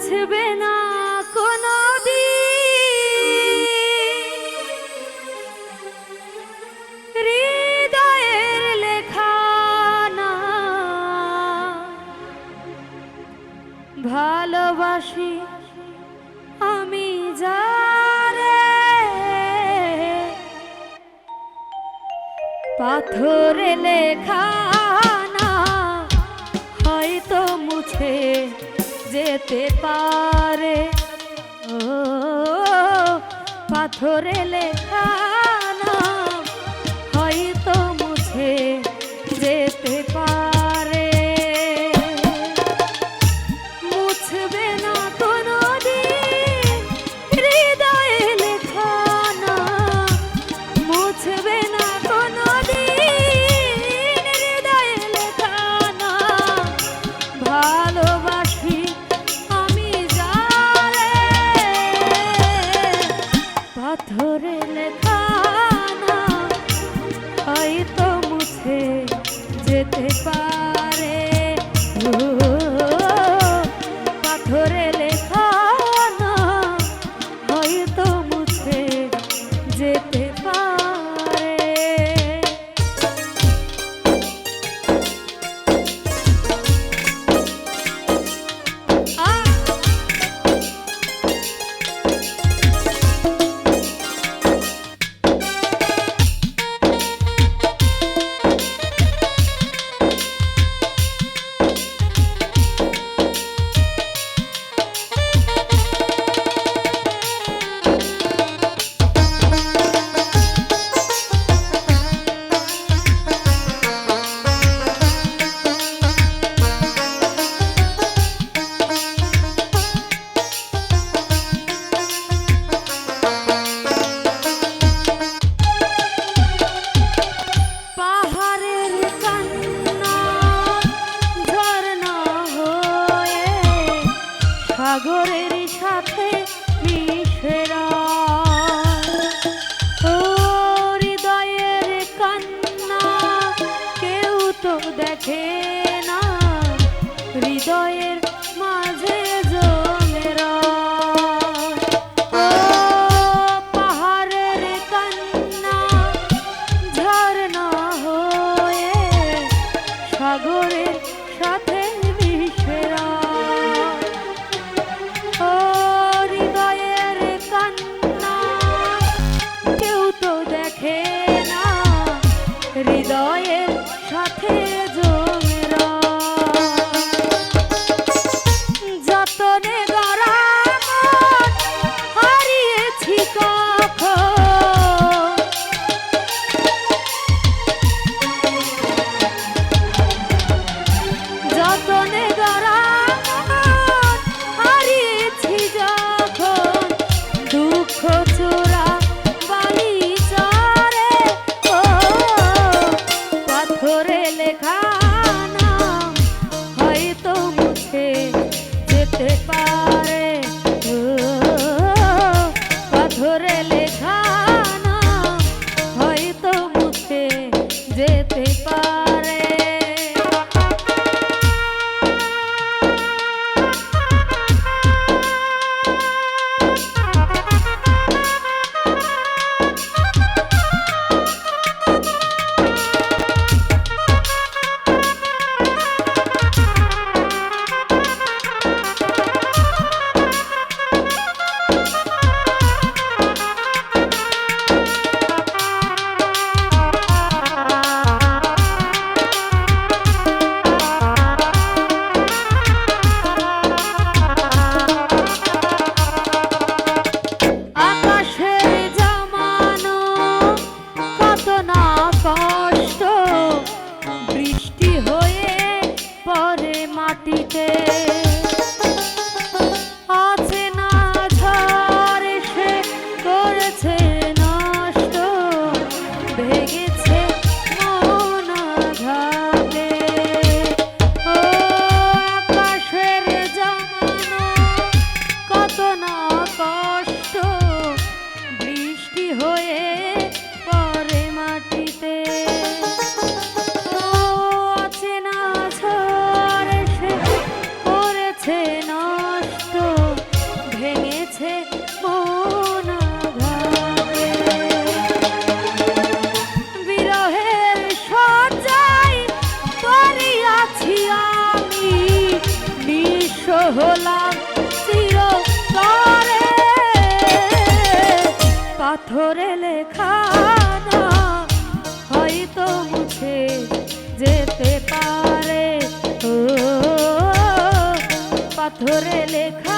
মুছবে না কোনো হৃদয়ের লেখানা ভালোবাসি আমি যারে। পাথরে লেখা না হয়তো মুছে যেতে পারে। ও পাথরে লেখা যেতে পার সাগরের সাথে মিশেরা ও হৃদয়ের কান্না কেউ তো দেখে পাথরে লেখা